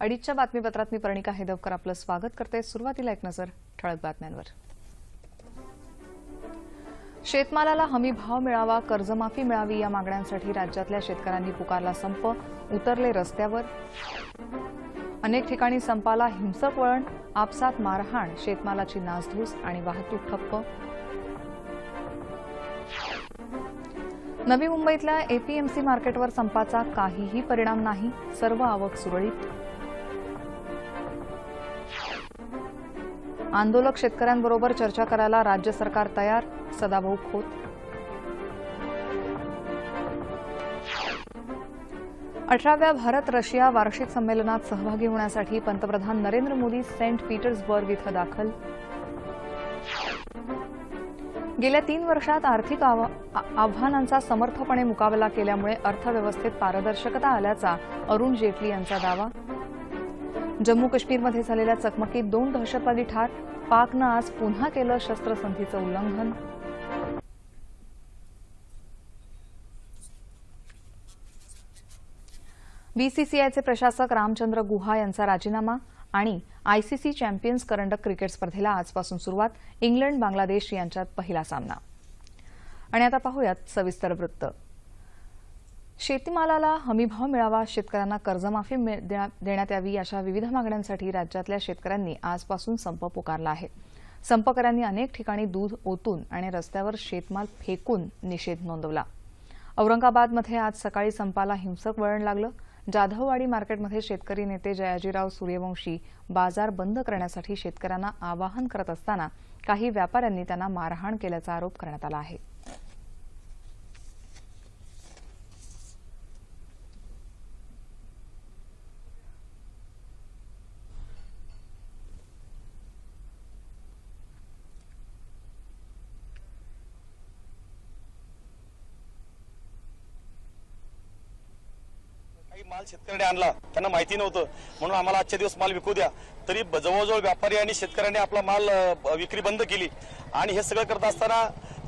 अडीचच्या बातमीपत्रात मी प्रणिका हेदवकर आपलं स्वागत करते. सुरुवातीला एक नजर ठळक बातम्यांवर. शेतमालाला हमी भाव मिळावा कर्जमाफी मिळावी या मागण्यांसाठी राज्यातल्या शेतकऱ्यांनी पुकारला संप उतरले रस्त्यावर. अनेक ठिकाणी संपाला हिंसक वळण आपसात मारहाण शेतमालाची नासधूस आणि वाहतूक ठप्प. नवी मुंबईतल्या एपीएमसी मार्केटवर संपाचा काहीही परिणाम नाही सर्व आवक सुरळीत. आंदोलक शेतकऱ्यांबरोबर चर्चा करायला राज्य सरकार तयार? सदाभाऊ खोत. अठराव्या भारत रशिया वार्षिक संमेलनात सहभागी होण्यासाठी पंतप्रधान नरेंद्र मोदी सेंट पीटर्सबर्ग इथं दाखल. गेल्या तीन वर्षात आर्थिक आव्हानांचा समर्थपणे मुकाबला केल्यामुळे अर्थव्यवस्थेत पारदर्शकता आल्याचा अरुण जेटली यांचा दावा. जम्मू काश्मीरमध्ये झालेल्या चकमकीत दोन दहशतवादी ठार. पाकनं आज पुन्हा केलं शस्त्रसंधीचं उल्लंघन. बीसीसीआयचे प्रशासक रामचंद्र गुहा यांचा राजीनामा आणि आयसीसी चॅम्पियन्स करंडक क्रिकेट स्पर्धेला आजपासून सुरुवात इंग्लंड बांगलादेश यांच्यात पहिला सामना. आणि आता पाहूयात सविस्तर वृत्त. शेतीमालाला हमीभाव मिळावा शेतकऱ्यांना कर्जमाफी मिळ- देण्या- देण्यात यावी अशा विविध मागण्यांसाठी राज्यातल्या शेतकऱ्यांनी आजपासून संप पुकारला आहे. संपकऱ्यांनी अनेक ठिकाणी दूध ओतून आणि रस्त्यावर शेतमाल फेकून निषेध नोंदवला. औरंगाबादमध्ये आज सकाळी संपाला हिंसक वळण लागलं. जाधववाडी मार्केटमध्ये शेतकरी नेते जयाजीराव सूर्यवंशी बाजार बंद करण्यासाठी शेतकऱ्यांना आवाहन करत असताना काही व्यापाऱ्यांनी त्यांना मारहाण केल्याचा आरोप करण्यात आला आहे. काही माल शेतकऱ्याने आणला त्यांना माहिती नव्हतं. म्हणून आम्हाला आजच्या दिवस माल विकू द्या. तरी जवळजवळ व्यापारी आणि शेतकऱ्यांनी आपला माल विक्री बंद केली. आणि हे सगळं करत असताना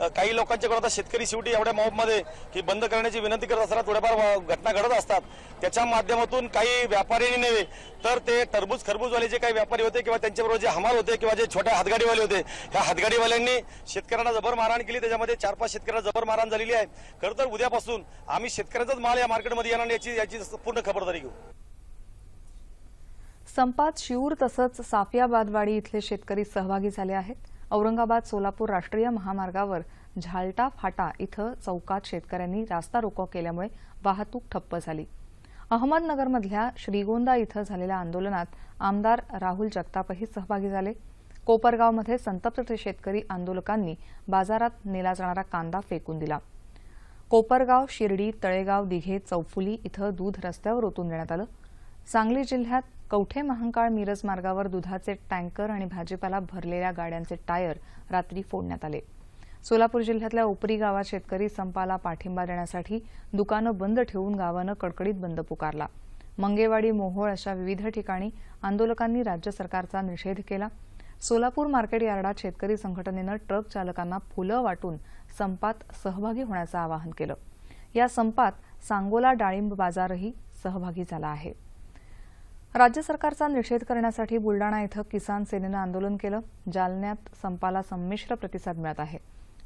काही लोकांच्याकडे आता शेतकरी शेवटी एवढ्या मॉबमध्ये की बंद करण्याची विनंती करत असताना थोड्याफार घटना घडत असतात. त्याच्या माध्यमातून काही व्यापाऱ्यांनी नव्हे तर ते टरबूज खरबूजवाले जे काही व्यापारी होते किंवा त्यांच्याबरोबर जे हमाल होते किंवा जे छोट्या हातगाडीवाले होते ह्या हातगाडीवाल्यांनी शेतकऱ्यांना जबर मारहाण केली. त्याच्यामध्ये चार पाच शेतकऱ्यांना जबर मारहाण झालेली आहे. खरं तर उद्यापासून आम्ही शेतकऱ्यांचाच माल या मार्केटमध्ये येणार नाही याची याची पूर्ण खबरदारी घेऊ. संपात शिऊर तसंच साफियाबादवाडी इथले शेतकरी सहभागी झाले आहेत. औरंगाबाद सोलापूर राष्ट्रीय महामार्गावर झालटा फाटा इथं चौकात शेतकऱ्यांनी रास्ता रोको केल्यामुळे वाहतूक ठप्प झाली. अहमदनगरमधल्या श्रीगोंदा इथं झालेल्या आंदोलनात आमदार राहुल जगतापही सहभागी झाले. कोपरगावमध्ये संतप्त शेतकरी आंदोलकांनी बाजारात नेला जाणारा कांदा फेकून दिला. कोपरगाव शिर्डी तळेगाव दिघे चौफुली इथं दूध रस्त्यावर ओतून देण्यात आलं. सांगली जिल्ह्यात कवठे महांकाळ मिरज मार्गावर दुधाचे टँकर आणि भाजीपाला भरलेल्या गाड्यांचे टायर रात्री फोडण्यात आले. सोलापूर जिल्ह्यातल्या उपरी गावात शेतकरी संपाला पाठिंबा देण्यासाठी दुकानं बंद ठेवून गावानं कडकडीत बंद पुकारला. मंगेवाडी मोहोळ अशा विविध ठिकाणी आंदोलकांनी राज्य सरकारचा निषेध केला. सोलापूर मार्केट यार्डात शेतकरी संघटनेनं ट्रक चालकांना फुलं वाटून संपात सहभागी होण्याचं आवाहन केलं. या संपात सांगोला डाळिंब बाजारही सहभागी झाला आहे. राज्य सरकारचा निषेध करण्यासाठी बुलडाणा इथं किसान सेनेनं आंदोलन केलं. जालन्यात संपाला संमिश्र प्रतिसाद मिळत आहे.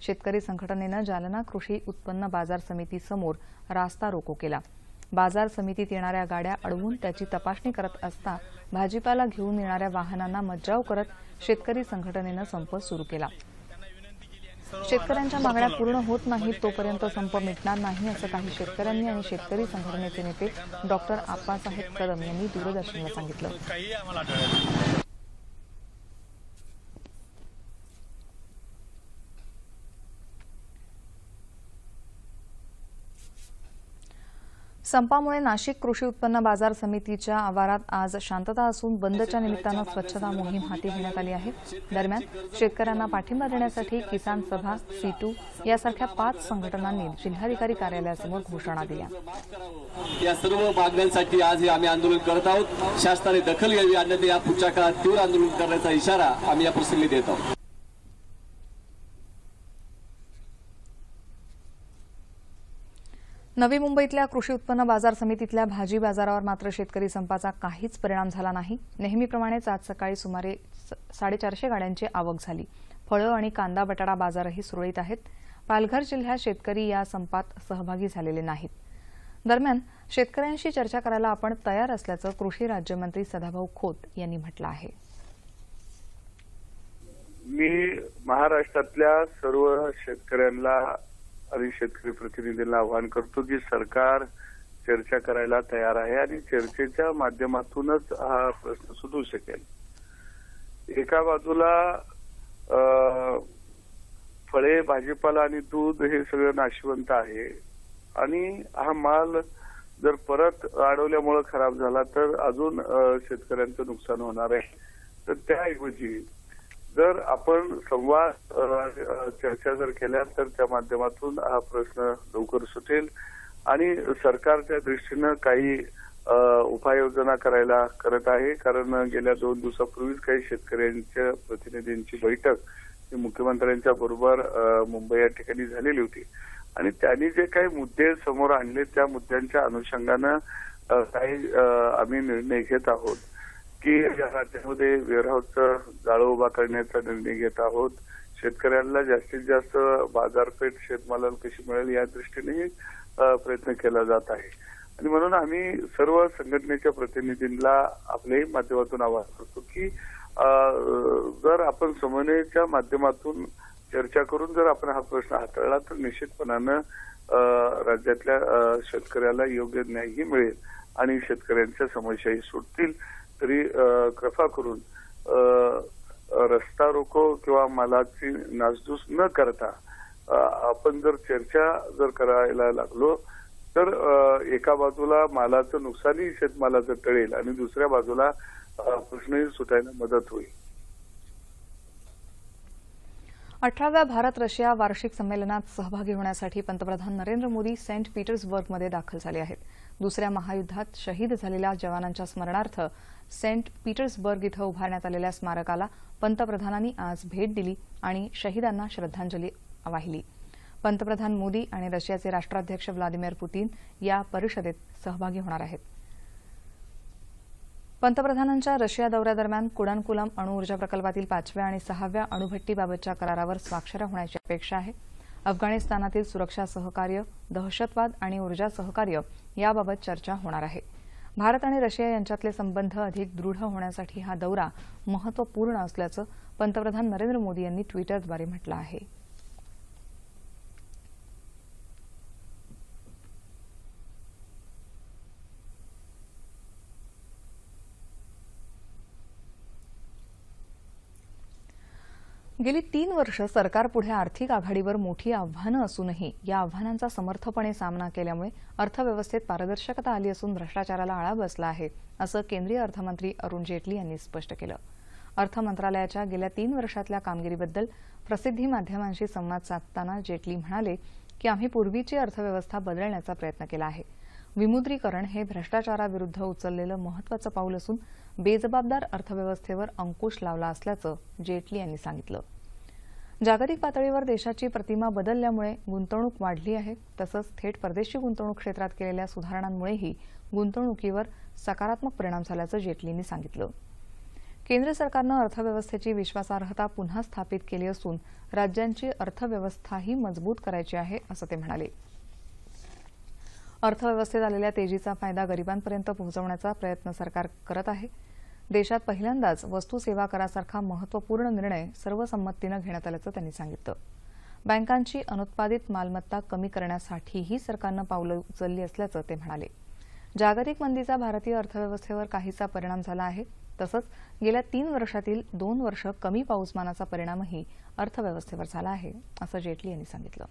शेतकरी संघटनेनं जालना कृषी उत्पन्न बाजार समितीसमोर रास्ता रोको केला. बाजार समितीत येणाऱ्या गाड्या अडवून त्याची तपासणी करत असता भाजीपाला घेऊन येणाऱ्या वाहनांना मज्जाव करत शेतकरी संघटनेनं संप सुरू केला. शेतकऱ्यांच्या मागण्या पूर्ण होत नाहीत तोपर्यंत संप मिटणार नाही असं काही शेतकऱ्यांनी आणि शेतकरी संघटनेचे नेते डॉक्टर आप्पासाहेब कदम यांनी दूरदर्शनला सांगितलं काही आम्हाला आढळलं संपामुळे नाशिक कृषी उत्पन्न बाजार समितीच्या आवारात आज शांतता असून बंदच्या निमित्तानं स्वच्छता मोहीम हाती घेण्यात आली आहे. दरम्यान शेतकऱ्यांना पाठिंबा देण्यासाठी किसान सभा सीटू यासारख्या पाच संघटनांनी जिल्हाधिकारी कार्यालयासमोर घोषणा दिल्या. या सर्व मागण्यांसाठी आज हे आम्ही आंदोलन करत आहोत. शासनाने दखल घ्यावी अन्यथा या पुढच्या काळात तीव्र आंदोलन करण्याचा इशारा आम्ही या प्रसंगी देत आहोत. नवी मुंबईतल्या कृषी उत्पन्न बाजार समितीतल्या भाजी बाजारावर मात्र शेतकरी संपाचा काहीच परिणाम झाला नाही. नेहमीप्रमाणेच आज सकाळी सुमारे साडेचारशे गाड्यांची आवक झाली. फळं आणि कांदा बटाटा बाजारही सुरळीत आहेत. पालघर जिल्ह्यात शेतकरी या संपात सहभागी झालेले नाहीत. दरम्यान शेतकऱ्यांशी चर्चा करायला आपण तयार असल्याचं कृषी राज्यमंत्री सदाभाऊ खोत यांनी म्हटलं आहे. मी महाराष्ट्रातल्या सर्व शेतकऱ्यांना आणि शेतकरी प्रतिनिधींना आवाहन करतो की सरकार चर्चा करायला तयार आहे आणि चर्चेच्या माध्यमातूनच हा प्रश्न सुटू शकेल. एका बाजूला फळे भाजीपाला आणि दूध हे सगळं नाशिवंत आहे आणि हा माल जर परत अडवल्यामुळे खराब झाला तर अजून शेतकऱ्यांचं नुकसान होणार आहे. तर त्याऐवजी जर आपण संवाद चर्चा जर केल्या तर त्या माध्यमातून हा प्रश्न लवकर सुटेल. आणि सरकारच्या दृष्टीनं काही उपाययोजना करायला करत आहे. कारण गेल्या दोन दिवसापूर्वीच काही शेतकऱ्यांच्या प्रतिनिधींची बैठक ही मुख्यमंत्र्यांच्या बरोबर मुंबई या ठिकाणी झालेली होती. आणि त्यांनी जे काही मुद्दे समोर आणले त्या मुद्द्यांच्या अनुषंगानं काही आम्ही निर्णय घेत आहोत. की या राज्यामध्ये वेअरहाऊसचं जाळं उभा करण्याचा निर्णय घेत आहोत. शेतकऱ्यांना जास्तीत जास्त बाजारपेठ शेतमालाला कशी मिळेल या दृष्टीनेही प्रयत्न केला जात आहे. आणि म्हणून आम्ही सर्व संघटनेच्या प्रतिनिधींना आपल्याही माध्यमातून आवाहन करतो की जर आपण समन्वयाच्या माध्यमातून चर्चा करून जर आपण हा प्रश्न हाताळला तर निश्चितपणानं राज्यातल्या शेतकऱ्याला योग्य न्यायही मिळेल आणि शेतकऱ्यांच्या समस्याही सुटतील. तरी कृपा करून रस्ता रोको किंवा मालाची नासधूस न करता आपण जर चर्चा जर करायला लागलो तर एका बाजूला मालाचं नुकसानही शेतमालाचं टळेल आणि दुसऱ्या बाजूला प्रश्नही सुटायला मदत होईल. अठराव्या भारत रशिया वार्षिक संमेलनात सहभागी होण्यासाठी पंतप्रधान नरेंद्र मोदी सेंट पीटर्सबर्गमध्ये दाखल झाले आहेत. दुसऱ्या महायुद्धात शहीद झालेल्या जवानांच्या स्मरणार्थ सेंट पीटर्सबर्ग इथं उभारण्यात आलेल्या स्मारकाला पंतप्रधानांनी आज भेट दिली आणि शहीदांना श्रद्धांजली वाहिली. पंतप्रधान मोदी आणि रशियाचे राष्ट्राध्यक्ष व्लादिमीर पुतीन या परिषदेत सहभागी होणार आहेत. पंतप्रधानांच्या रशिया दौऱ्यादरम्यान कुडानकुलम अणुऊर्जा प्रकल्पातील पाचव्या आणि सहाव्या अणुभट्टीबाबतच्या करारावर स्वाक्षऱ्या होण्याची अपेक्षा आहे. अफगाणिस्तानातील सुरक्षा सहकार्य दहशतवाद आणि ऊर्जा सहकार्य याबाबत चर्चा होणार आहे. भारत आणि रशिया यांच्यातले संबंध अधिक दृढ होण्यासाठी हा दौरा महत्त्वपूर्ण असल्याचं पंतप्रधान नरेंद्र मोदी यांनी ट्विटरद्वारे म्हटलं आहे. गेली तीन वर्ष सरकारपुढे आर्थिक आघाडीवर मोठी आव्हानं असूनही या आव्हानांचा समर्थपणे सामना केल्यामुळे अर्थव्यवस्थेत पारदर्शकता आली असून भ्रष्टाचाराला आळा बसला आहे असं केंद्रीय अर्थमंत्री अरुण जेटली यांनी स्पष्ट केलं. अर्थ मंत्रालयाच्या गेल्या तीन वर्षातल्या कामगिरीबद्दल प्रसिद्धी माध्यमांशी संवाद साधताना जेटली म्हणाले की आम्ही पूर्वीची अर्थव्यवस्था बदलण्याचा प्रयत्न केला आहे. विमुद्रीकरण हे भ्रष्टाचाराविरुद्ध उचललेलं महत्वाचं पाऊल असून बेजबाबदार अर्थव्यवस्थेवर अंकुश लावला असल्याचं जेटली यांनी सांगितलं. जागतिक पातळीवर देशाची प्रतिमा बदलल्यामुळे गुंतवणूक वाढली आहे. तसंच थेट परदेशी गुंतवणूक क्षेत्रात केलेल्या सुधारणांमुळेही गुंतवणुकीवर सकारात्मक परिणाम झाल्याचं जेटलींनी सांगितलं. केंद्र सरकारनं अर्थव्यवस्थेची विश्वासार्हता पुन्हा स्थापित केली असून राज्यांची अर्थव्यवस्थाही मजबूत करायची आहे असं ते म्हणाले. अर्थव्यवस्थेत आलेल्या तेजीचा फायदा गरिबांपर्यंत पोहोचवण्याचा प्रयत्न सरकार करत आहे. देशात पहिल्यांदाच वस्तू सेवा करासारखा महत्त्वपूर्ण निर्णय सर्वसंमतीनं घेण्यात आल्याचं त्यांनी सांगितलं. बँकांची अनुत्पादित मालमत्ता कमी करण्यासाठीही सरकारनं पावलं उचलली असल्याचं ते म्हणाले. जागतिक मंदीचा भारतीय अर्थव्यवस्थेवर काहीसा परिणाम झाला आहे. तसंच गेल्या तीन वर्षातील दोन वर्ष कमी पाऊसमानाचा परिणामही अर्थव्यवस्थेवर झाला आहे असं जेटली यांनी सांगितलं.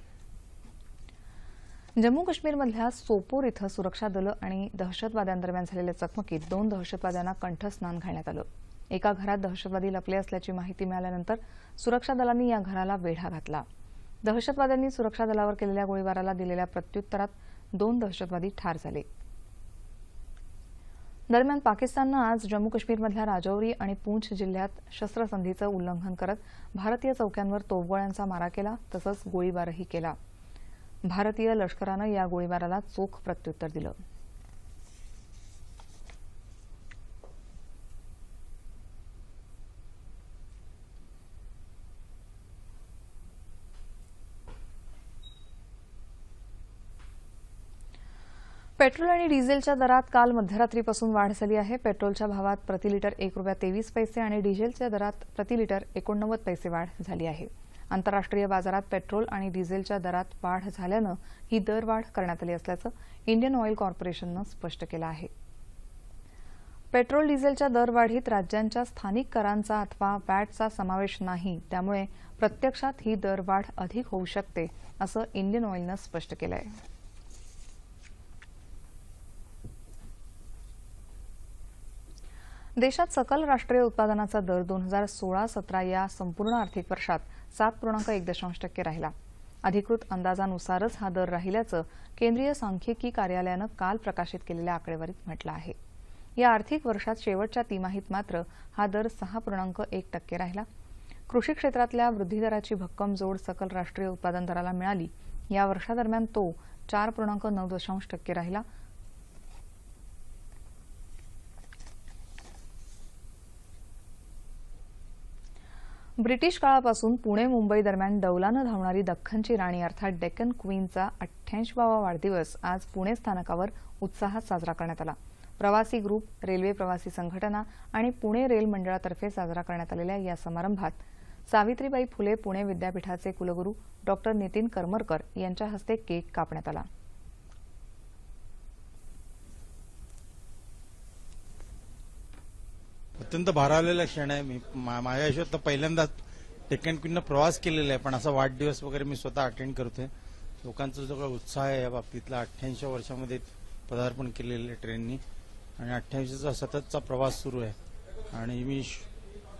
जम्मू काश्मीरमधल्या सोपोर इथं सुरक्षा दलं आणि दहशतवाद्यांदरम्यान झालेल्या चकमकीत दोन दहशतवाद्यांना कंठस्नान घालण्यात आलं. एका घरात दहशतवादी लपले असल्याची माहिती मिळाल्यानंतर सुरक्षा दलांनी या घराला वेढा घातला. दहशतवाद्यांनी सुरक्षा दलावर केलेल्या गोळीबाराला दिलेल्या प्रत्युत्तरात दोन दहशतवादी ठार झाले. दरम्यान पाकिस्ताननं आज जम्मू काश्मीरमधल्या राजौरी आणि पूंछ जिल्ह्यात शस्त्रसंधीचं उल्लंघन करत भारतीय चौक्यांवर तोफगोळ्यांचा मारा केला तसंच गोळीबारही केला. भारतीय लष्करानं या गोळीबाराला चोख प्रत्युत्तर दिलं. पेट्रोल आणि डिझेलच्या दरात काल मध्यरात्रीपासून वाढ झाली आहे. पेट्रोलच्या भावात प्रति लिटर एक रुपया तेवीस पैसे आणि डिझेलच्या दरात प्रति लिटर एकोणनव्वद पैसे वाढ झाली आहे. आंतरराष्ट्रीय बाजारात पेट्रोल आणि डिझेलच्या दरात वाढ झाल्यानं ही दरवाढ करण्यात आली असल्याचं इंडियन ऑइल कॉर्पोरेशननं स्पष्ट केलं आहे. पेट्रोल डिझेलच्या दरवाढीत राज्यांच्या स्थानिक करांचा अथवा वॅटचा समावेश नाही त्यामुळे प्रत्यक्षात ही दरवाढ अधिक होऊ शकते असं इंडियन ऑइलनं स्पष्ट केलं आहे देशात सकल राष्ट्रीय उत्पादनाचा दर दोन हजार सोळा सतरा या संपूर्ण आर्थिक वर्षात सात पूर्णांक एक दशांश टक्के राहिला. अधिकृत अंदाजानुसारच हा दर राहिल्याचं केंद्रीय सांख्यिकी कार्यालयानं काल प्रकाशित केलेल्या आकडेवारीत म्हटलं आहे. या आर्थिक वर्षात शेवटच्या तिमाहीत मात्र हा दर सहा पूर्णांक एक टक्के राहिला. कृषी क्षेत्रातल्या वृद्धिदराची भक्कम जोड सकल राष्ट्रीय उत्पादन दराला मिळाली. या वर्षादरम्यान तो चार पूर्णांक नऊ दशांश टक्के राहिला. ब्रिटिश काळापासून पुणे मुंबई दरम्यान डौलानं धावणारी दख्खनची राणी अर्थात डेक्कन क्वीनचा अठ्ठ्याऐंशीवा वाढदिवस आज पुणे स्थानकावर उत्साहात साजरा करण्यात आला. प्रवासी ग्रुप रेल्वे प्रवासी संघटना आणि पुणे रेल मंडळातर्फे साजरा करण्यात आलेल्या या समारंभात सावित्रीबाई फुले पुणे विद्यापीठाचे कुलगुरू डॉक्टर नितीन करमरकर यांच्या हस्ते केक कापण्यात आला. अत्यंत भारावलेला क्षण आहे. मी मा- माझ्या आयुष्यात तर पहिल्यांदाच डेक्कन क्वीननं प्रवास केलेला आहे. पण असा वाढदिवस वगैरे मी स्वतः अटेंड करतोय. लोकांचा जो काही उत्साह आहे या बाबतीतला अठ्ठ्याऐंशी वर्षामध्ये पदार्पण केलेलं आहे ट्रेननी. आणि अठ्ठ्याऐंशीचा सततचा प्रवास सुरू आहे. आणि मी श-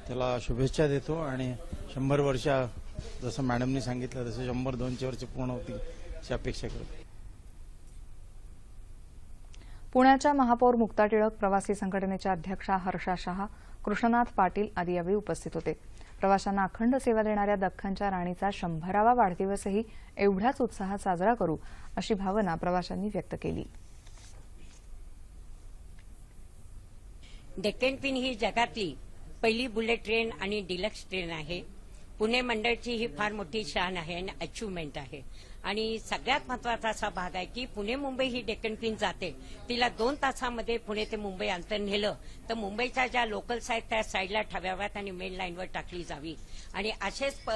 त्याला शुभेच्छा देतो. आणि शंभर वर्ष जसं मॅडमनी सांगितलं तसं शंभर दोनशे वर्ष पूर्ण होतील अशी अपेक्षा करतो. पुण्याच्या महापौर मुक्ता टिळक प्रवासी संघटनेच्या अध्यक्षा हर्षा शहा कृष्णनाथ पाटील आदी यावेळी उपस्थित होते. प्रवाशांना अखंड सेवा देणाऱ्या दख्खनच्या राणीचा शंभरावा वाढदिवसही एवढ्याच उत्साहात साजरा करू अशी भावना प्रवाशांनी व्यक्त केली. डेक्कन क्वीन ही जगातली पहिली बुलेट ट्रेन आणि डिलक्स ट्रेन आहे. पुणे मंडळची ही फार मोठी शान आहे आणि अचिव्हमेंट आहे. आणि सगळ्यात महत्त्वाचा असा भाग आहे की पुणे मुंबई ही डेक्कन क्वीन जाते. तिला दोन तासामध्ये पुणे ते मुंबई अंतर नेलं. तर मुंबईच्या ज्या लोकल्स आहेत त्या साईडला ठेवाव्यात आणि मेन लाईनवर टाकली जावी. आणि असेच प-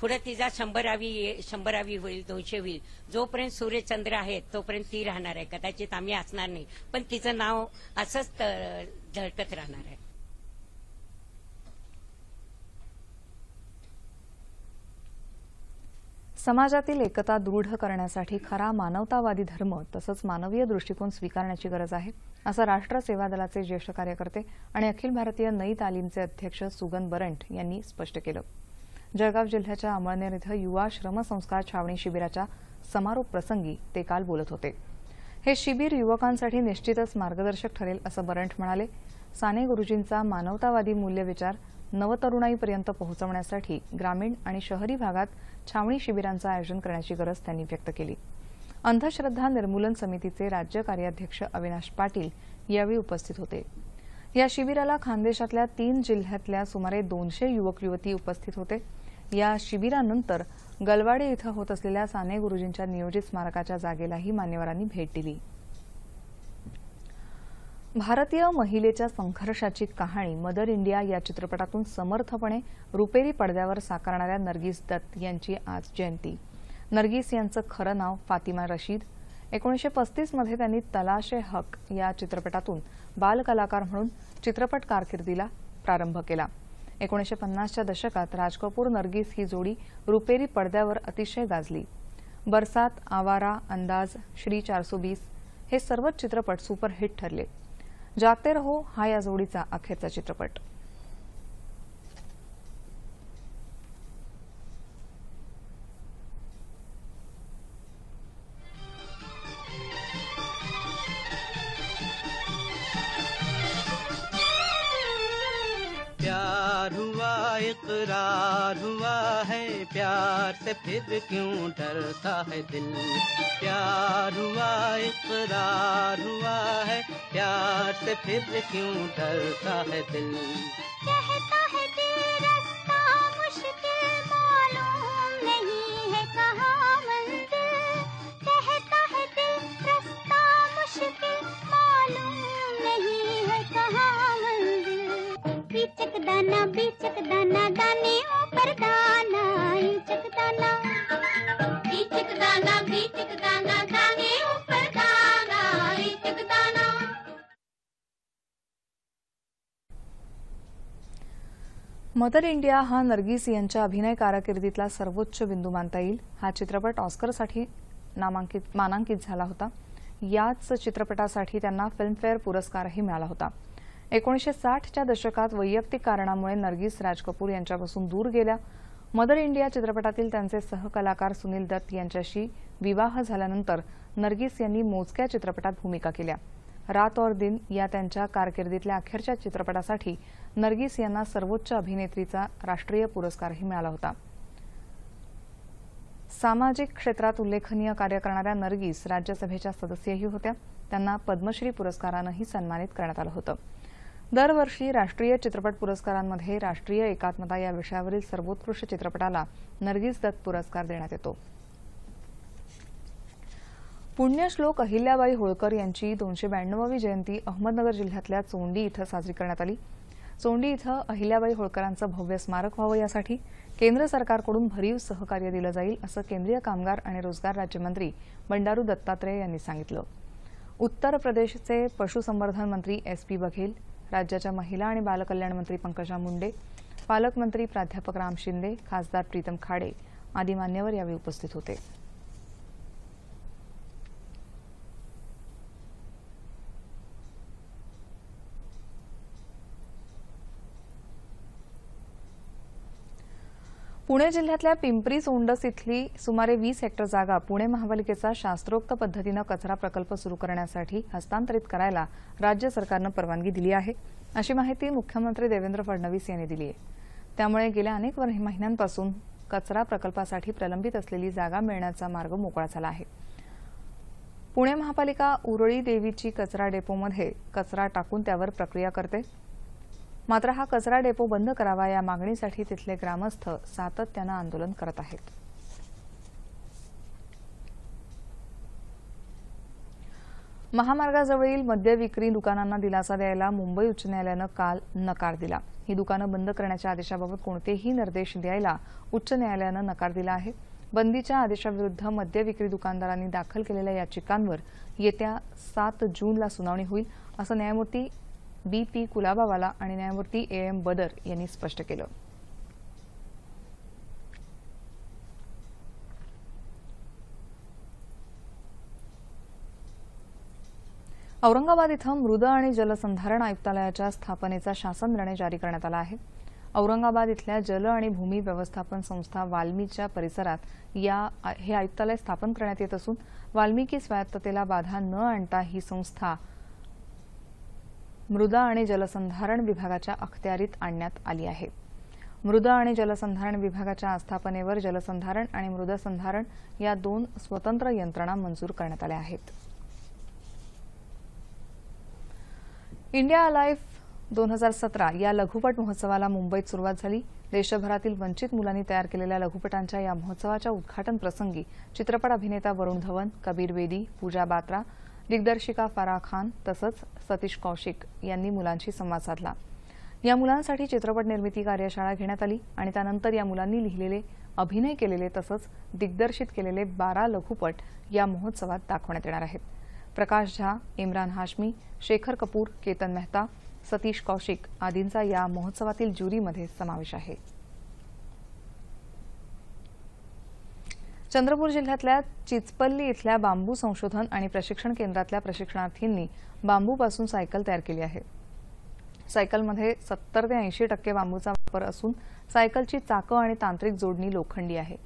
पुढे तिचा शंभरावी शंभरावी होईल दोनशे होईल. जोपर्यंत सूर्यचंद्र आहेत तोपर्यंत ती राहणार आहे. कदाचित आम्ही असणार नाही. पण तिचं नाव असंच धडकत झळकत राहणार आहे. समाजातील एकता दृढ करण्यासाठी खरा मानवतावादी धर्म तसंच मानवीय दृष्टिकोन स्वीकारण्याची गरज आहे असं राष्ट्र सेवा दलाचे ज्येष्ठ कार्यकर्ते आणि अखिल भारतीय नई तालीमचे अध्यक्ष सुगन बरंट यांनी स्पष्ट केलं. जळगाव जिल्ह्याच्या अमळनेर इथं युवा श्रमसंस्कार छावणी शिबिराच्या समारोप प्रसंगी ते काल बोलत होते. हे शिबिर युवकांसाठी निश्चितच मार्गदर्शक ठरेल असं बरंट म्हणाले. साने गुरुजींचा मानवतावादी मूल्यविचार नवतरुणाईपर्यंत पोहोचवण्यासाठी ग्रामीण आणि शहरी भागात छावणी शिबिरांचं आयोजन करण्याची गरज त्यांनी व्यक्त केली. अंधश्रद्धा निर्मूलन समितीचे राज्य कार्याध्यक्ष अविनाश पाटील यावेळी उपस्थित होते. या शिबिराला खानदेशातल्या तीन जिल्ह्यातल्या सुमारे दोनशे युवक युवती उपस्थित होते. या शिबिरानंतर गलवाडे इथं होत असलेल्या साने गुरुजींच्या नियोजित स्मारकाच्या जागेलाही मान्यवरांनी भेट दिली. भारतीय महिलेच्या संघर्षाची कहाणी मदर इंडिया या चित्रपटातून समर्थपणे रुपेरी पडद्यावर साकारणाऱ्या नर्गिस दत्त यांची आज जयंती. नर्गिस यांचं खरं नाव फातिमा रशीद. एकोणीसशे पस्तीसमध्ये त्यांनी तलाशे हक या चित्रपटातून बालकलाकार म्हणून चित्रपट कारकिर्दीला प्रारंभ केला. एकोणीसशे पन्नासच्या दशकात राज कपूर नर्गिस ही जोडी रुपेरी पडद्यावर अतिशय गाजली. बरसात आवारा अंदाज श्री चारसो बीस हे सर्वच चित्रपट सुपरहिट ठरले. जागते रहो हा या जोडीचा अखेरचा चित्रपट. प्यार हुआ इकरार हुआ है प्यार से फिर क्यों डरता है दिल? प्यार हुआ इकरार हुआ है, प्यार से फिर क्यों डरता है दिल? कहता है दिल रास्ता मुश्किल, मालूम नहीं है कहता है दिल रास्ता मुश्किल, मालूम नहीं है बीचक दाना बीचक दाना दाने ऊपर दाना इंचक दाना बीचक दाना बीचक दाना दाना मदर इंडिया हा नर्गिस यांच्या अभिनय कारकिर्दीतला सर्वोच्च बिंदू मानता येईल. हा चित्रपट ऑस्करसाठी नामांकित मानांकित झाला होता. याच चित्रपटासाठी त्यांना फिल्मफेअर पुरस्कारही मिळाला होता. एकोणीसशे साठच्या दशकात वैयक्तिक कारणामुळे नर्गिस राज कपूर यांच्यापासून दूर गेल्या. मदर इंडिया चित्रपटातील त्यांचे सहकलाकार सुनील दत्त यांच्याशी विवाह झाल्यानंतर नर्गिस यांनी मोजक्या चित्रपटात भूमिका केल्या. रात और दिन या त्यांच्या कारकिर्दीतल्या अखेरच्या चित्रपटासाठी नर्गिस यांना सर्वोच्च अभिनेत्रीचा राष्ट्रीय पुरस्कारही मिळाला होता. सामाजिक क्षेत्रात उल्लेखनीय कार्य करणाऱ्या नर्गिस राज्यसभेच्या सदस्यही होत्या. त्यांना पद्मश्री पुरस्कारानंही सन्मानित करण्यात आलं होतं. दरवर्षी राष्ट्रीय चित्रपट पुरस्कारांमध्ये राष्ट्रीय एकात्मता या विषयावरील सर्वोत्कृष्ट चित्रपटाला नर्गिस दत्त पुरस्कार देण्यात येतो. पुण्यश्लोक अहिल्याबाई होळकर यांची दोनशे ब्याण्णवावी जयंती अहमदनगर जिल्ह्यातल्या चोंडी इथं साजरी करण्यात आली. चोंडी इथं अहिल्याबाई होळकरांचं भव्य स्मारक व्हावं यासाठी केंद्र सरकारकडून भरीव सहकार्य दिलं जाईल असं केंद्रीय कामगार आणि रोजगार राज्यमंत्री बंडारू दत्तात्रय यांनी सांगितलं. उत्तर प्रदेशचे पशुसंवर्धन मंत्री एस पी बघेल राज्याच्या महिला आणि बालकल्याण मंत्री पंकजा मुंडे पालकमंत्री प्राध्यापक राम शिंदे खासदार प्रीतम खाडे आदी मान्यवर यावेळी उपस्थित होते. पुणे जिल्ह्यातल्या पिंपरी सोंडस इथली सुमारे वीस हेक्टर जागा पुणे महापालिकेचा शास्त्रोक्त पद्धतीनं कचरा प्रकल्प सुरू करण्यासाठी हस्तांतरित करायला राज्य सरकारनं परवानगी दिली आहे. अशी माहिती मुख्यमंत्री देवेंद्र फडणवीस यांनी दिली आहे. त्यामुळे गेल्या अनेक महिन्यांपासून कचरा प्रकल्पासाठी प्रलंबित असलेली जागा मिळण्याचा मार्ग मोकळा झाला आहे. पुणे महापालिका उरळी देवीची कचरा डेपोमध्ये कचरा टाकून त्यावर प्रक्रिया करते. मात्र हा कचरा डेपो बंद करावा या मागणीसाठी तिथले ग्रामस्थ सातत्यानं आंदोलन करत आहेत. महामार्गाजवळील मद्य विक्री दुकानांना दिलासा द्यायला मुंबई उच्च न्यायालयानं काल नकार दिला. ही दुकानं बंद करण्याच्या आदेशाबाबत कोणतेही निर्देश द्यायला उच्च न्यायालयानं नकार दिला आहे. बंदीच्या आदेशाविरुद्ध मद्य विक्री दुकानदारांनी दाखल केलेल्या याचिकांवर येत्या सात जूनला सुनावणी होईल असं न्यायमूर्ती बी पी कुलाबावाला आणि न्यायमूर्ती ए एम बदर यांनी स्पष्ट केलं. औरंगाबाद इथं मृद आणि जलसंधारण आयुक्तालयाच्या स्थापनेचा शासन निर्णय जारी करण्यात आला आहे. औरंगाबाद इथल्या जल आणि भूमी व्यवस्थापन संस्था वाल्मीच्या परिसरात या हे आयुक्तालय स्थापन करण्यात येत असून वाल्मिकी स्वायत्ततेला बाधा न आणता ही संस्था मृदा आणि जलसंधारण विभागाच्या अखत्यारीत आणण्यात आली आहे. मृदा आणि जलसंधारण विभागाच्या आस्थापनेवर जलसंधारण आणि मृदसंधारण या दोन स्वतंत्र यंत्रणा मंजूर करण्यात आल्या आहेत. इंडिया अलाइव्ह दोन हजार सतरा या लघुपट महोत्सवाला मुंबईत सुरुवात झाली. देशभरातील वंचित मुलांनी तयार केलेल्या लघुपटांच्या या महोत्सवाच्या उद्घाटन प्रसंगी चित्रपट अभिनेता वरुण धवन कबीर बेदी पूजा बात्रा दिग्दर्शिका फराह खान तसंच सतीश कौशिक यांनी मुलांशी संवाद साधला. या मुलांसाठी चित्रपट निर्मिती कार्यशाळा घेण्यात आली आणि त्यानंतर या मुलांनी लिहिलेले अभिनय केलेले तसंच दिग्दर्शित केलेले बारा लघुपट या महोत्सवात दाखवण्यात येणार आहेत. प्रकाश झा इम्रान हाशमी शेखर कपूर केतन मेहता सतीश कौशिक आदींचा या महोत्सवातील ज्युरीमध्ये समावेश आहे. चंद्रपूर जिल्ह्यातल्या चिचपल्ली इथल्या बांबू संशोधन आणि प्रशिक्षण केंद्रातल्या प्रशिक्षणार्थींनी बांबूपासून सायकल तयार केली आहे. सायकलमध्ये सत्तर ते ऐंशी टक्के बांबूचा वापर असून सायकलची चाकं आणि तांत्रिक जोडणी लोखंडी आहे.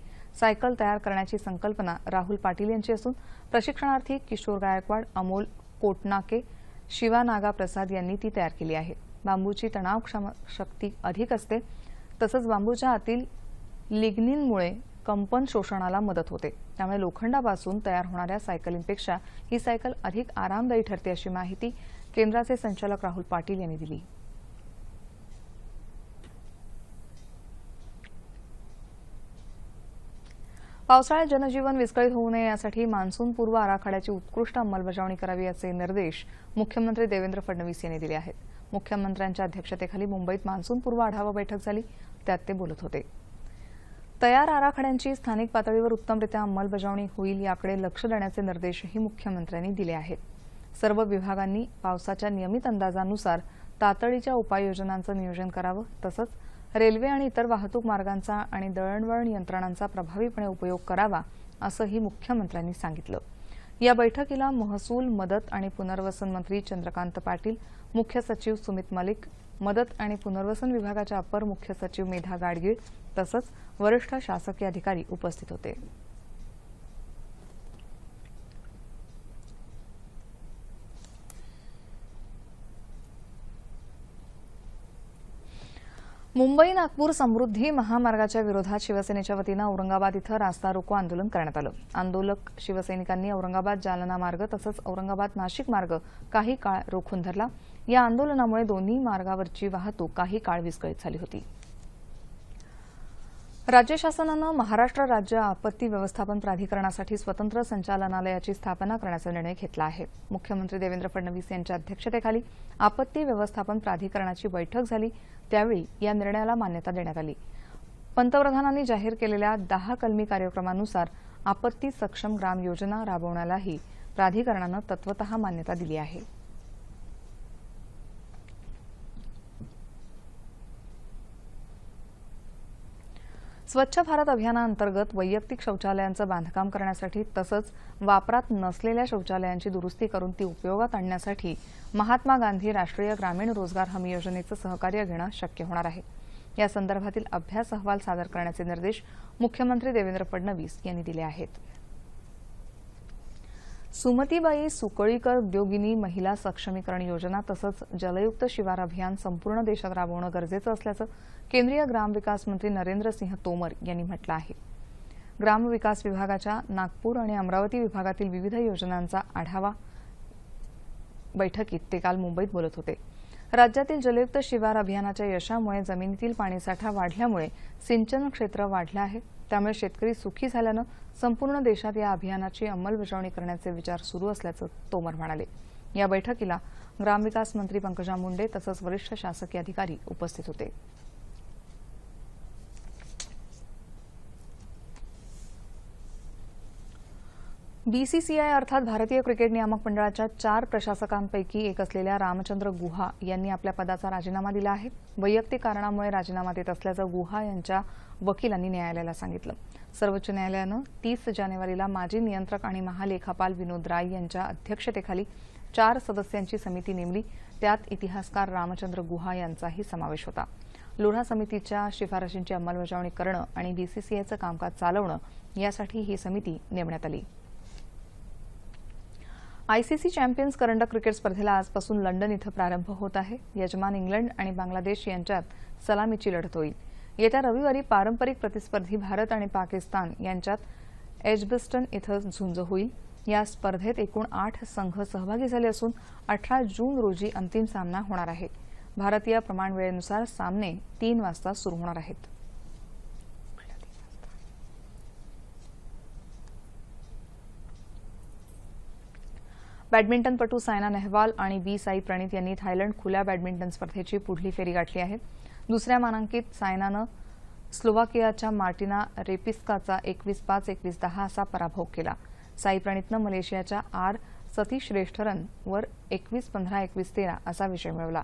सायकल तयार करण्याची संकल्पना राहुल पाटील यांची असून प्रशिक्षणार्थी किशोर गायकवाड अमोल कोटनाके शिवा नागा प्रसाद यांनी ती तयार केली आहे. बांबूची तणाव शक्ती अधिक असते. तसंच बांबूच्या आतील लिग्निनमुळे कंपन शोषणाला मदत होते. त्यामुळे लोखंडापासून तयार होणाऱ्या सायकलींपेक्षा ही सायकल अधिक आरामदायी ठरते अशी माहिती केंद्राचे संचालक राहुल पाटील यांनी दिली. पावसाळ्यात जनजीवन विस्कळीत होऊ नये यासाठी मान्सूनपूर्व आराखड्याची उत्कृष्ट अंमलबजावणी करावी असे निर्देश मुख्यमंत्री देवेंद्र फडणवीस यांनी दिले आहेत. मुख्यमंत्र्यांच्या अध्यक्षतेखाली मुंबईत मान्सूनपूर्व आढावा बैठक झाली. त्यात ते बोलत होते. तयार आराखड्यांची स्थानिक पातळीवर उत्तमरित्या अंमलबजावणी होईल याकडे लक्ष देण्याचे निर्देशही मुख्यमंत्र्यांनी दिले आहेत. सर्व विभागांनी पावसाच्या नियमित अंदाजानुसार तातडीच्या उपाययोजनांचं नियोजन करावं तसंच रेल्वे आणि इतर वाहतूक मार्गांचा आणि दळणवळण यंत्रणांचा प्रभावीपणे उपयोग करावा असंही मुख्यमंत्र्यांनी सांगितलं. या बैठकीला महसूल मदत आणि पुनर्वसन मंत्री चंद्रकांत पाटील मुख्य सचिव सुमित मलिक मदत आणि पुनर्वसन विभागाच्या अपर मुख्य सचिव मेधा गाडगीळ तसंच वरिष्ठ शासकीय अधिकारी उपस्थित होते. मुंबई नागपूर समृद्धी महामार्गाच्या विरोधात शिवसेनेच्या वतीनं औरंगाबाद इथं रास्ता रोको आंदोलन करण्यात आलं. आंदोलक शिवसैनिकांनी औरंगाबाद जालना मार्ग तसंच औरंगाबाद नाशिक मार्ग काही काळ रोखून धरला. या आंदोलनामुळे दोन्ही मार्गावरची वाहतूक काही काळ विस्कळीत झाली होती. राज्य शासनानं महाराष्ट्र राज्य आपत्ती व्यवस्थापन प्राधिकरणासाठी स्वतंत्र संचालनालयाची स्थापना करण्याचा निर्णय घेतला आहे. मुख्यमंत्री देवेंद्र फडणवीस यांच्या अध्यक्षतेखाली आपत्ती व्यवस्थापन प्राधिकरणाची बैठक झाली. त्यावेळी या निर्णयाला मान्यता देण्यात आली. पंतप्रधानांनी जाहीर केलेल्या दहा कलमी कार्यक्रमानुसार आपत्ती सक्षम ग्राम योजना राबवण्यालाही प्राधिकरणानं तत्वत मान्यता दिली आहे. स्वच्छ भारत अभियानाअंतर्गत वैयक्तिक शौचालयांचं बांधकाम करण्यासाठी तसंच वापरात नसलेल्या शौचालयांची दुरुस्ती करून ती उपयोगात आणण्यासाठी महात्मा गांधी राष्ट्रीय ग्रामीण रोजगार हमी योजनेचं सहकार्य घेणं शक्य होणार आहे. या संदर्भातील अभ्यास अहवाल सादर करण्याचे निर्देश मुख्यमंत्री देवेंद्र फडणवीस यांनी दिले आहेत. सुमतीबाई सुकळीकर उद्योगिनी महिला सक्षमीकरण योजना तसंच जलयुक्त शिवार अभियान संपूर्ण देशात राबवणं गरजेचं असल्याचं केंद्रीय ग्रामविकास मंत्री नरेंद्र सिंह तोमर यांनी म्हटलं आहे. ग्रामविकास विभागाच्या नागपूर आणि अमरावती विभागातील विविध योजनांचा आढावा बैठकीत ते काल मुंबईत बोलत होते. राज्यातील जलयुक्त शिवार अभियानाच्या यशामुळे जमिनीतील पाणीसाठा वाढल्यामुळे सिंचन क्षेत्र वाढलं आहे. त्यामुळे शेतकरी सुखी झाल्यानं संपूर्ण देशात या अभियानाची अंमलबजावणी करण्याचे विचार सुरू असल्याचं तोमर म्हणाले. या बैठकीला ग्रामविकास मंत्री पंकजा मुंडे तसंच वरिष्ठ शासकीय अधिकारी उपस्थित होते. बीसीसीआय अर्थात भारतीय क्रिकेट नियामक मंडळाच्या चार प्रशासकांपैकी एक असलेल्या रामचंद्र गुहा यांनी आपल्या पदाचा राजीनामा दिला आहे. वैयक्तिक कारणामुळे राजीनामा देत असल्याचं गुहा यांच्या वकिलांनी न्यायालयाला सांगितलं. सर्वोच्च न्यायालयानं तीस जानेवारीला माजी नियंत्रक आणि महालेखापाल विनोद राय यांच्या अध्यक्षतेखाली चार सदस्यांची समिती नेमली. त्यात इतिहासकार रामचंद्र गुहा यांचाही समावेश होता. लोढा समितीच्या शिफारशींची अंमलबजावणी करणं आणि बीसीसीआयचं कामकाज चालवणं यासाठी ही समिती नेमण्यात आली. आयसीसी चॅम्पियन्स करंडक क्रिकेट स्पर्धेला आजपासून लंडन इथं प्रारंभ होत आहे. यजमान इंग्लंड आणि बांगलादेश यांच्यात सलामीची लढत होईल. येत्या रविवारी पारंपरिक प्रतिस्पर्धी भारत आणि पाकिस्तान यांच्यात एजबिस्टन इथं झुंज होईल. या स्पर्धेत एकूण आठ संघ सहभागी झाले असून अठरा जून रोजी अंतिम सामना होणार आहे. भारतीय प्रमाण वेळेनुसार सामने तीन वाजता सुरू होणार आहेत. बॅडमिंटनपटू सायना नेहवाल आणि बी साई प्रणित यांनी थायलंड खुल्या बॅडमिंटन स्पर्धेची पुढली फेरी गाठली आहे. दुसऱ्या मानांकित सायनानं स्लोवाकियाच्या मार्टिना रेपिस्काचा एकवीस पाच एकवीस दहा असा पराभव केला. साई प्रणितनं मलेशियाच्या आर सतीश श्रेष्ठरन वर एकवीस पंधरा एकवीस तेरा असा विजय मिळवला.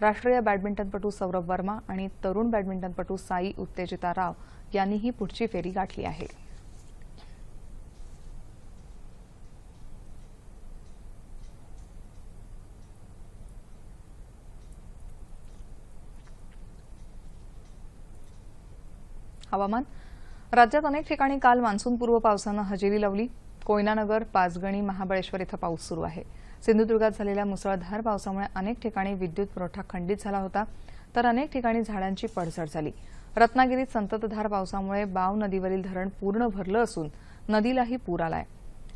राष्ट्रीय बॅडमिंटनपटू सौरभ वर्मा आणि तरुण बॅडमिंटनपटू साई उत्तेजिता राव यांनीही पुढची फेरी गाठली आहे. हवामान. राज्यात अनेक ठिकाणी काल मान्सूनपूर्व पावसानं हजेरी लावली. कोयनानगर पाचगणी महाबळेश्वर इथं पाऊस सुरू आहे. सिंधुदुर्गात झालेल्या मुसळधार पावसामुळे अनेक ठिकाणी विद्युत पुरवठा खंडित झाला होता तर अनेक ठिकाणी झाडांची पडझड झाली. रत्नागिरीत संततधार पावसामुळे बाव नदीवरील धरण पूर्ण भरलं असून नदीलाही पूर आलाय.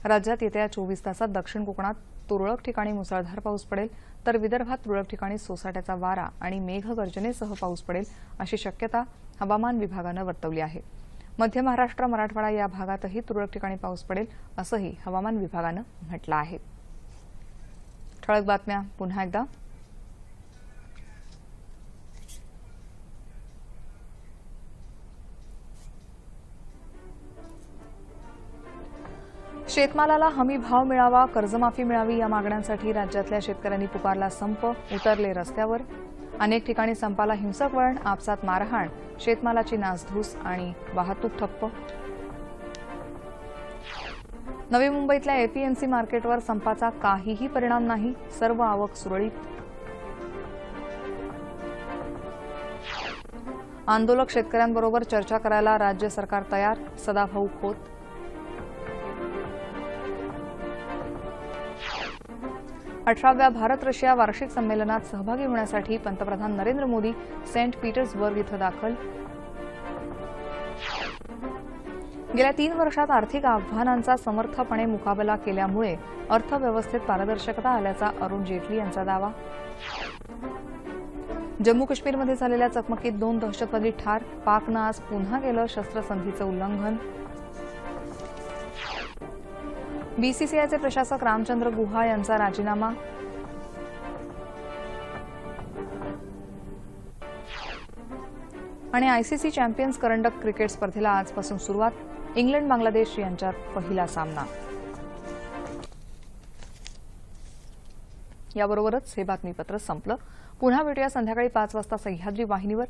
राज्यात येत्या चोवीस तासात दक्षिण कोकणात तुरळक ठिकाणी मुसळधार पाऊस पडेल तर विदर्भात तुरळक ठिकाणी सोसाट्याचा वारा आणि मेघगर्जनेसह पाऊस पडेल अशी शक्यता हवामान विभागानं वर्तवली आहे. मध्य महाराष्ट्र मराठवाडा या भागातही तुरळक ठिकाणी पाऊस पडेल असंही हवामान विभागानं म्हटलं आहे. ठळक बातम्या पुन्हा एकदा. शेतमालाला हमी भाव मिळावा कर्जमाफी मिळावी या मागण्यांसाठी राज्यातल्या शेतकऱ्यांनी पुकारला संप उतरले रस्त्यावर. अनेक ठिकाणी संपाला हिंसक वळण आपसात मारहाण. शेतमालाची नासधूस आणि वाहतूक ठप्प. नवी मुंबईतल्या एपीएमसी मार्केटवर संपाचा काहीही परिणाम नाही सर्व आवक सुरळीत. आंदोलक शेतकऱ्यांबरोबर चर्चा करायला राज्य सरकार तयार सदाभाऊ खोत. अठराव्या भारत रशिया वार्षिक संमेलनात सहभागी होण्यासाठी पंतप्रधान नरेंद्र मोदी सेंट पीटर्सबर्ग इथं दाखल. गेल्या तीन वर्षात आर्थिक आव्हानांचा समर्थपणे मुकाबला केल्यामुळे अर्थव्यवस्थेत पारदर्शकता आल्याचा अरुण जेटली यांचा दावा. जम्मू काश्मीरमध्ये झालेल्या चकमकीत दोन दहशतवादी ठार पाकनं आज पुन्हा केलं शस्त्रसंधीचं उल्लंघन. बीसीसीआयचे प्रशासक रामचंद्र गुहा यांचा राजीनामा. आणि आयसीसी चॅम्पियन्स करंडक क्रिकेट स्पर्धेला आजपासून सुरुवात इंग्लंड बांगलादेश यांच्यात पहिला सामना. याबरोबरच हे बातमीपत्र संपलं. पुन्हा भेटूया संध्याकाळी पाच वाजता सह्याद्री वाहिनीवर.